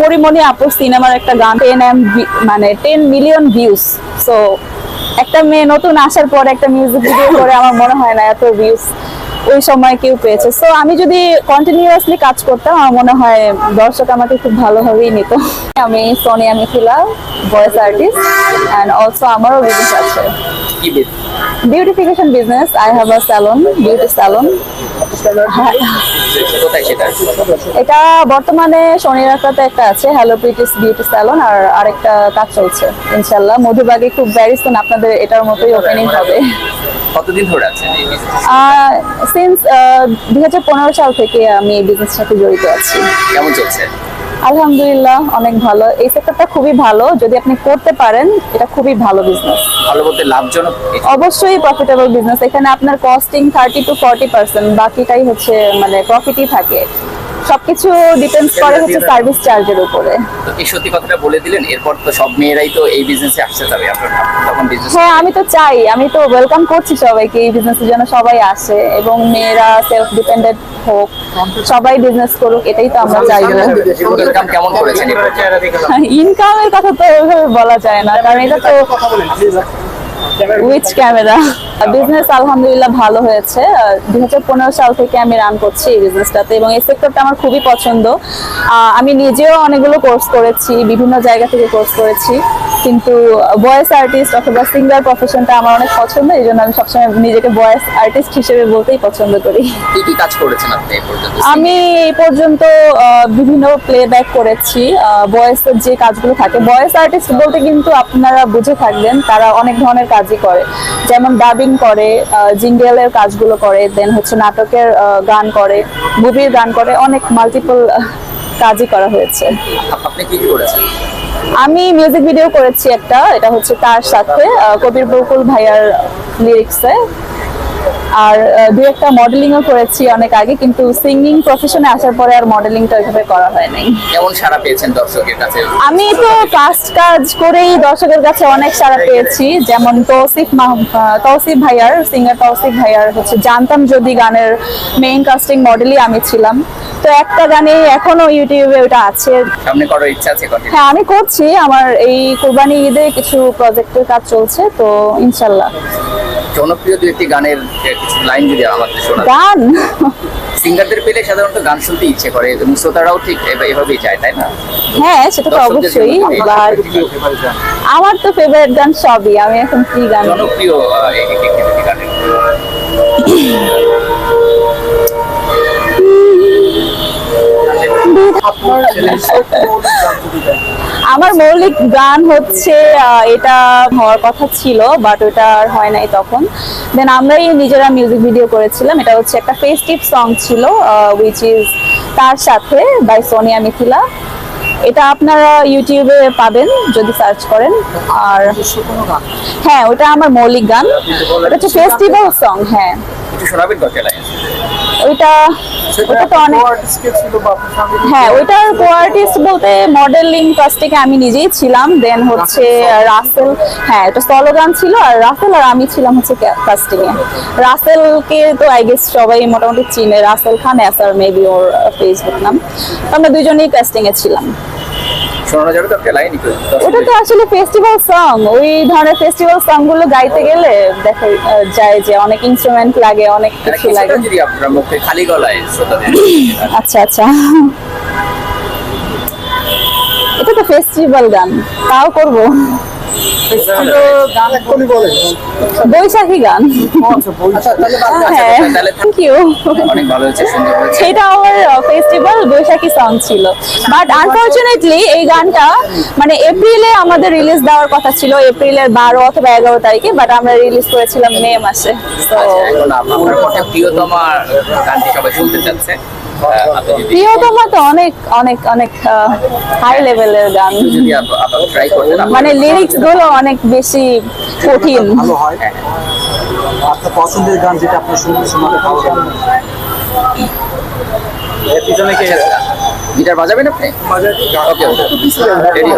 পরিমণি আপুর সিনেমার একটা গান টেন এম মানে টেন মিলিয়ন ভিউজ সো একটা মেয়ে নতুন আসার পর একটা মিউজিক ভিডিও করে আমার মনে হয় না এত ভিউজ ওই সময় কেউ পেয়েছে। সো আমি যদি কন্টিনিউয়াসলি কাজ করতাম আমার মনে হয় দর্শক আমাকে খুব ভালোভাবেই নিত। আমি Sonia Mithila voice artist and also আমারও বিজনেস আছে। Beautification business I have a salon beauty salon এটা বর্তমানে শনিরাকাতে একটা আছে হ্যালো প্রিটিস বিউটি স্যালন আর আরেকটা কাজ চলছে ইনশাল্লাহ মধুবাগে খুব ভ্যারি আপনাদের এটার মতোই ওপেনিং হবে। কতদিন ধরে আছেন এই? সিন্স দুই হাজার পনেরো সাল থেকে আমি এই বিজনেসের সাথে জড়িত আছি। কেমন চলছে? আলহামদুলিল্লাহ অনেক ভালো। এই সেক্টরটা খুবই ভালো। যদি আপনি করতে পারেন এটা খুবই ভালো বিজনেস ভালো বলতে লাভজনক অবশ্যই প্রফিটেবল বিজনেস এখানে আপনার costing thirty two forty percent বাকিটাই হচ্ছে মানে প্রফিটই থাকে। সবকিছু ডিপেন্ডস করে হচ্ছে সার্ভিস চার্জের উপরে। তো এই সত্যি কথাটা বলে দিলেন এরপর তো সব মেয়েরাই তো এই বিজনেসে আসতে যাবে আপনার তখন বিজনেস হ্যাঁ আমি তো চাই আমি তো ওয়েলকাম করছি সবাইকে এই বিজনেসের জন্য সবাই আসে এবং মেয়েরা সেলফ ডিপেন্ডেন্ট হোক সবাই বিজনেস করুক এটাই তো আমরা চাই। ইনকাম কেমন করেছেন ইনকামের কথা তো ওইভাবে বলা যায় না কারণ এটা তো উইচ ক্যামেরা বিজনেস আলহামদুলিল্লাহ ভালো হয়েছে। দুই সাল থেকে আমি রান করছি এই বিজনেসটাতে এবং এই সেক্টরটা আমার খুবই পছন্দ। আমি নিজেও অনেকগুলো কোর্স করেছি বিভিন্ন জায়গা থেকে কোর্স করেছি। কিন্তু ভয়েস আর্টিস্ট অথবা সিঙ্গার প্রফেশনটা আমার অনেক পছন্দ এই জন্য আমি সবসময় নিজেকে ভয়েস আর্টিস্ট হিসেবে বলতেই পছন্দ করি। কি কি কাজ করেছেন আপনি আমি এই পর্যন্ত বিভিন্ন প্লেব্যাক করেছি। ভয়েসের যে কাজগুলো থাকে ভয়েস আর্টিস্ট বলতে কিন্তু আপনারা বুঝে থাকবেন তারা অনেক ধরনের কাজই করে। যেমন ডাবিং করে জিঙ্গেলের কাজগুলো করে দেন হচ্ছে নাটকের গান করে মুভির গান করে অনেক মাল্টিপল কাজই করা হয়েছে। আপনি কি কি করেছেন? আমি মিউজিক ভিডিও করেছি একটা এটা হচ্ছে তার সাথে কবির বকুল ভাইয়ার লিরিক্সে আর দু একটা মডেলিংও করেছি অনেক আগে কিন্তু সিঙ্গিং প্রফেশনে আসার পরে আর মডেলিংটা ওইভাবে করা হয় নাই। কেমন সাড়া পেয়েছেন দর্শকের কাছে? আমি তো কাস্ট কাজ করেই দর্শকের কাছে অনেক সাড়া পেয়েছি যেমন তৌসিফ তৌসিফ ভাইয়ার সিঙ্গার তৌসিফ ভাইয়ার হচ্ছে জানতাম যদি গানের মেইন কাস্টিং মডেলই আমি ছিলাম। তো একটা গানে এখনও ইউটিউবে ওটা আছে। সামনে করার ইচ্ছা আছে হ্যাঁ আমি করছি আমার এই কোরবানি ঈদে কিছু প্রজেক্টের কাজ চলছে তো ইনশাল্লাহ। জনপ্রিয় দু একটি গানের কিছু লাইন যদি আমাদের শোনা গান? সিঙ্গারদের পেলে সাধারণত গান শুনতে ইচ্ছে করে এবং শ্রোতারাও ঠিক এভাবেই চায় তাই না? হ্যাঁ সেটা তো অবশ্যই আমার তো ফেভারিট গান সবই আমি এখন কি গান? জনপ্রিয় এই- এই- এই- এই গানের আমার মৌলিক গান হচ্ছে এটা হওয়ার কথা ছিল বাট ওটা আর হয় নাই তখন। দেন আমরাই নিজেরা মিউজিক ভিডিও করেছিলাম। এটা হচ্ছে একটা ফেস্টিভ সং ছিল উইচ ইজ তার সাথে বাই সোনিয়া মিথিলা এটা আপনারা ইউটিউবে পাবেন যদি সার্চ করেন। আর হ্যাঁ ওটা আমার মৌলিক গান। এটা হচ্ছে ফেস্টিভ্যাল সং হ্যাঁ। শোনাবেন ওইটা ওটা তো অনেক হ্যাঁ ওইটার কোয়ার্টিস্ট বলতে মডেলিং কাজটিকে আমি নিজেই ছিলাম দেন হচ্ছে রাসেল হ্যাঁ এটা সলো ছিল আর রাসেল আর আমি ছিলাম হচ্ছে কাস্টিং এ। রাসেলকে তো আই গেস সবাই মোটামুটি চিনে রাসেল খান এসার মেবি ওর ফেসবুক নাম। আমরা দুজনেই কাস্টিং এ ছিলাম। শোনানো যাবে দরকার লাইন ওটা তো আসলে ফেস্টিভ্যাল সং ওই ধরনের ফেস্টিভ্যাল সংগুলো গাইতে গেলে দেখা যায় যে অনেক ইনস্ট্রুমেন্ট লাগে অনেক মানে কিছু লাগে। যদি আপনার মুখে খালি গলায় আচ্ছা আচ্ছা। এটা তো ফেস্টিভ্যাল গান তাও করব। বৈশাখী গান। হ্যাঁ থ্যাংক ইউ হয়েছে সুন্দর হয়েছে। সেটা আমার ফেস্টিভ্যাল বৈশাখী সং ছিল। বাট আনফরচুনেটলি এই গানটা মানে এপ্রিলে আমাদের রিলিজ দেওয়ার কথা ছিল এপ্রিলের বারো অথবা এগারো তারিখে বাট আমরা রিলিজ করেছিলাম মে মাসে। তো গানটি সবাই শুনতে চাচ্ছে? যদি প্রিয়তমা তো অনেক অনেক অনেক হাই লেভেলের গান। মানে লিরিক্স গুলো অনেক বেশি কঠিন ভালো হয় আপনার পছন্দের গান যেটা আপনি শুনতে শোনাতে ভালো লাগে পিছনে কে আচ্ছা, গিটার বাজাবেন আপনি ওকে ওকে রেডি